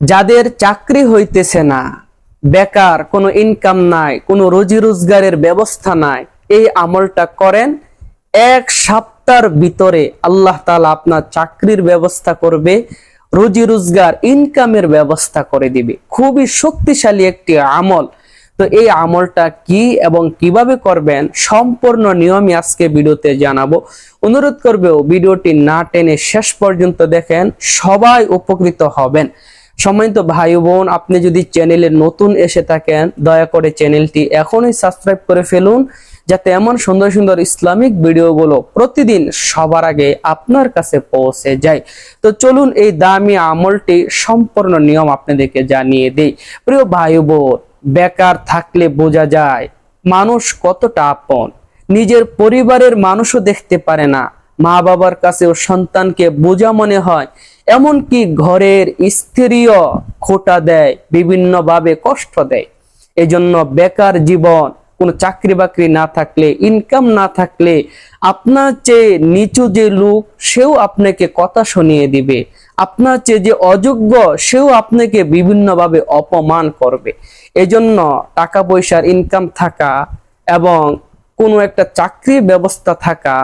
যাদের চাকরি হইতেছে না, বেকার, কোনো ইনকাম নাই, কোনো রোজি রোজগারের ব্যবস্থা নাই, এই আমলটা করেন, এক সপ্তাহের ভিতরে আল্লাহ তাআলা আপনার চাকরির ব্যবস্থা করবে, রুজি রোজগার ইনকামের ব্যবস্থা করে দিবে। খুবই শক্তিশালী একটি আমল। তো এই আমলটা কি এবং কীভাবে করবেন সম্পূর্ণ নিয়মই আজকে ভিডিওতে জানাব। অনুরোধ করবেও ভিডিওটি না টেনে শেষ পর্যন্ত দেখেন, সবাই উপকৃত হবেন। সম্মানিত ভাই বোন, আপনি যদি চ্যানেলে নতুন এসে থাকেন, দয়া করে চ্যানেলটি এখনই সাবস্ক্রাইব করে ফেলুন, যাতে এমন সুন্দর সুন্দর ইসলামিক ভিডিওগুলো প্রতিদিন সবার আগে আপনার কাছে পৌঁছে যায়। তো চলুন এই দামি আমলটি সম্পূর্ণ নিয়ম আপনাদেরকে জানিয়ে দেই। প্রিয় ভাই বোন, বেকার থাকলে বোঝা যায়, মানুষ কতটা আপন। নিজের পরিবারের মানুষও দেখতে পারে না। মা বাবার কাছেও সন্তানকে বোঝা মনে হয় এমনকি ঘরের স্ত্রীও খোটা দেয়, বিভিন্নভাবে কষ্ট দেয়। এজন্য বেকার জীবন, কোনো চাকরি বাকরি না থাকলে ইনকাম না থাকলে আপনার চেয়ে নিচু যে লোক, সেও আপনাকে কথা শুনিয়ে দিবে। আপনার চেয়ে যে অযোগ্য, সেও আপনাকে বিভিন্নভাবে অপমান করবে। এজন্য টাকা পয়সার ইনকাম থাকা এবং কোনো একটা চাকরির ব্যবস্থা থাকা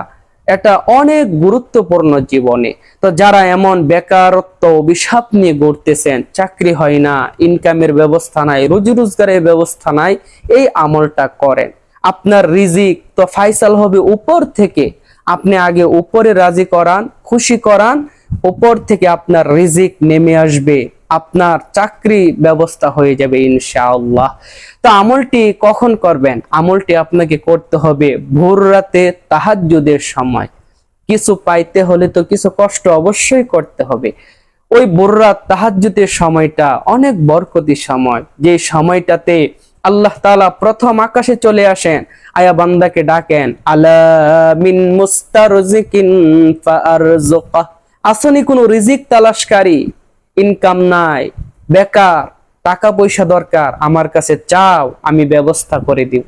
এটা অনেক গুরুত্বপূর্ণ জীবনে। তো যারা এমন বেকারত্ব অভিশাপ নিয়ে ঘুরতেছেন, চাকরি হয় না ইনকামের ব্যবস্থা নাই, রুজি রোজগারের ব্যবস্থা নাই, এই আমলটা করেন। আপনার রিজিক তো ফাইসাল হবে উপর থেকে। আপনি আগে উপরে রাজি করান, খুশি করান, উপর থেকে আপনার রিজিক নেমে আসবে। আপনার চাকরি ব্যবস্থা হয়ে যাবে ইনশাআল্লাহ। তো আমলটি কখন করবেন? আমলটি আপনাকে করতে হবে ভোর রাতে তাহাজ্জুদের সময়। কিছু পাইতে হলে তো কিছু কষ্ট অবশ্যই করতে হবে। ওই বোররাত তাহাজ্জুদের সময়টা অনেক বরকতি সময়। যে সময়টাতে আল্লাহ তাআলা প্রথম আকাশে চলে আসেন, আয়া বান্দাকে ডাকেন, আলা মিন মুস্তারজিকিন আসনি কোনো রিজিক তালাশকারী ইনকাম নাই, বেকার টাকা পয়সা দরকার, আমার কাছে চাও, আমি ব্যবস্থা করে দিব।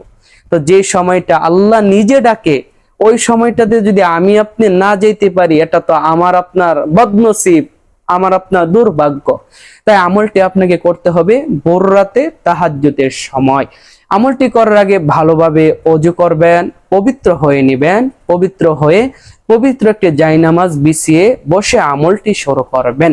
তো যে সময়টা আল্লাহ নিজে ডাকে, ওই সময়টাতে যদি আমি আপনি না যেতে পারি, এটা তো আমার আপনার বদনসিব, আমার আপনার দুর্ভাগ্য। তাই আমলটি আপনাকে করতে হবে ভোর রাতে তাহাজ্জুদের সময়। আমলটি করার আগে ভালোভাবে অজু করবেন, পবিত্র হয়ে নেবেন, পবিত্র হয়ে পবিত্র একটি জায়নামাজ বিছিয়ে বসে আমলটি শুরু করবেন।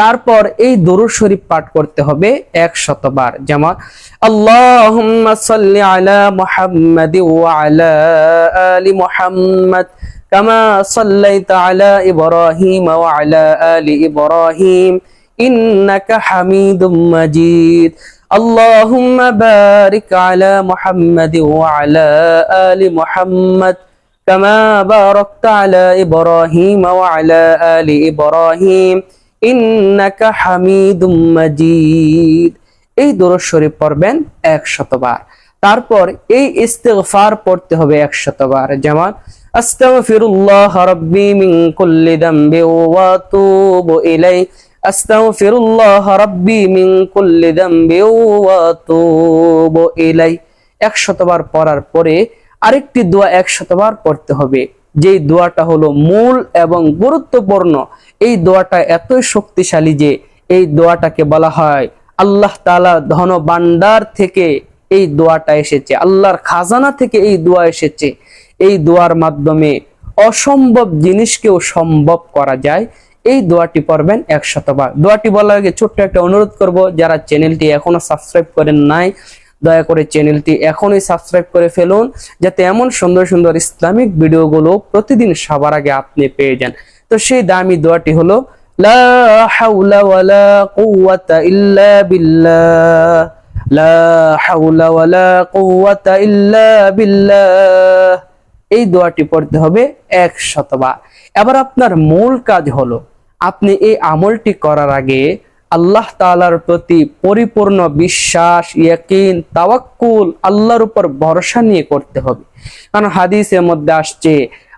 তারপর এই দরুদ শরীফ পাঠ করতে হবে এক শতবার যেমন আল্লাহুম্মা সাল্লি আলা মুহাম্মাদি ওয়া আলা আলি মুহাম্মাদ কামা সাল্লাইতা আলা ইব্রাহিম ওয়া আলা আলি ইব্রাহিম ইন্নাকা হামিদুম মাজিদ اللهم بارك على محمد وعلى آل محمد كما باركت على إبراهيم وعلى آل إبراهيم ইন্নাকা হামিদুম মাজিদ। এই দরুদ শরীফ পড়বেন এক শতবার। তারপর এই ইস্তেগফার পড়তে হবে এক শতবার। যেমন, আস্তাগফিরুল্লাহ রাব্বি মিন কুল্লি যামবি ওয়া আতুবু ইলাই। আস্তাগফিরুল্লাহ রাব্বি মিন কুল্লি যামবি ওয়া আতুবু ইলাই। এক শতবার পড়ার পরে আরেকটি দোয়া এক শতবার পড়তে হবে। যেই দোয়াটা হলো মূল এবং গুরুত্বপূর্ণ, এই দোয়াটা এতই শক্তিশালী যে এই দোয়াটাকে বলা হয় আল্লাহ তালা ধন ভান্ডার থেকে এই দোয়াটা এসেছে, আল্লাহর খাজানা থেকে এই দোয়া এসেছে। এই দোয়ার মাধ্যমে অসম্ভব জিনিসকেও সম্ভব করা যায়। এই দোয়াটি পড়বেন একশতবার। দোয়াটি বলার আগে ছোট্ট একটা অনুরোধ করব, যারা চ্যানেলটি এখনও সাবস্ক্রাইব করেন নাই দয়া করে চ্যানেলটি এখনই সাবস্ক্রাইব করে ফেলুন, যাতে এমন সুন্দর সুন্দর ইসলামিক ভিডিওগুলো প্রতিদিন সবার আগে আপনি পেয়ে যান। তো সেই দামি দোয়াটি হলো, লা ইল্লা লা ইল্লা এই দোয়াটি পড়তে হবে এক শতবার। এবার আপনার মূল কাজ হলো, আপনি এই আমলটি করার আগে আল্লাহ তাআলার প্রতি পরিপূর্ণ বিশ্বাস, ইয়াকিন, তাওয়াক্কুল আল্লাহর উপর ভরসা নিয়ে করতে হবে। কারণ হাদিসের মধ্যে আসছে,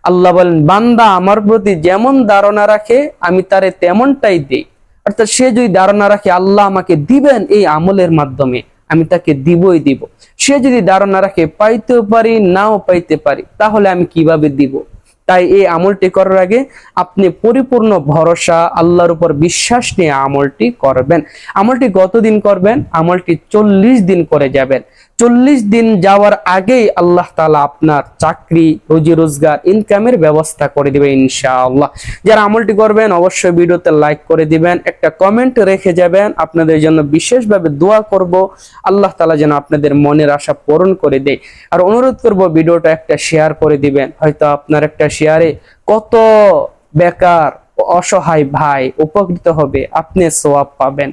আল্লাহ বলেন, বান্দা আমার প্রতি যেমন ধারণা রাখে, আমি তারে তেমনটাই দেই। অর্থাৎ সে যদি ধারণা রাখে, আল্লাহ আমাকে দিবেন এই আমলের মাধ্যমে, আমি তাকে দিবই দিব। সে যদি ধারণা রাখে, পাইতেও পারি, নাও পাইতে পারি, তাহলে আমি কীভাবে দিব? তাই এই আমলটি করার আগে আপনি পরিপূর্ণ ভরসা, আল্লাহর উপর বিশ্বাস নিয়ে আমলটি করবেন। আমলটি কতদিন করবেন? আমলটি চল্লিশ দিন করে যাবেন। চল্লিশ দিন যাওয়ার আগেই আল্লাহ তালা আপনার চাকরি, রুজি রোজগার ইনকামের ব্যবস্থা করে দিবে ইনশাআল্লাহ। যারা আমলটি করবেন, অবশ্যই ভিডিওতে লাইক করে দিবেন, একটা কমেন্ট রেখে যাবেন। আপনাদের জন্য বিশেষভাবে দোয়া করব। আল্লাহ তালা যেন আপনাদের মনের আশা পূরণ করে দেয়। আর অনুরোধ করব, ভিডিওটা একটা শেয়ার করে দিবেন। হয়তো আপনার একটা শেয়ারে কত বেকার, অসহায় ভাই উপকৃত হবে, আপনি সোয়াব পাবেন।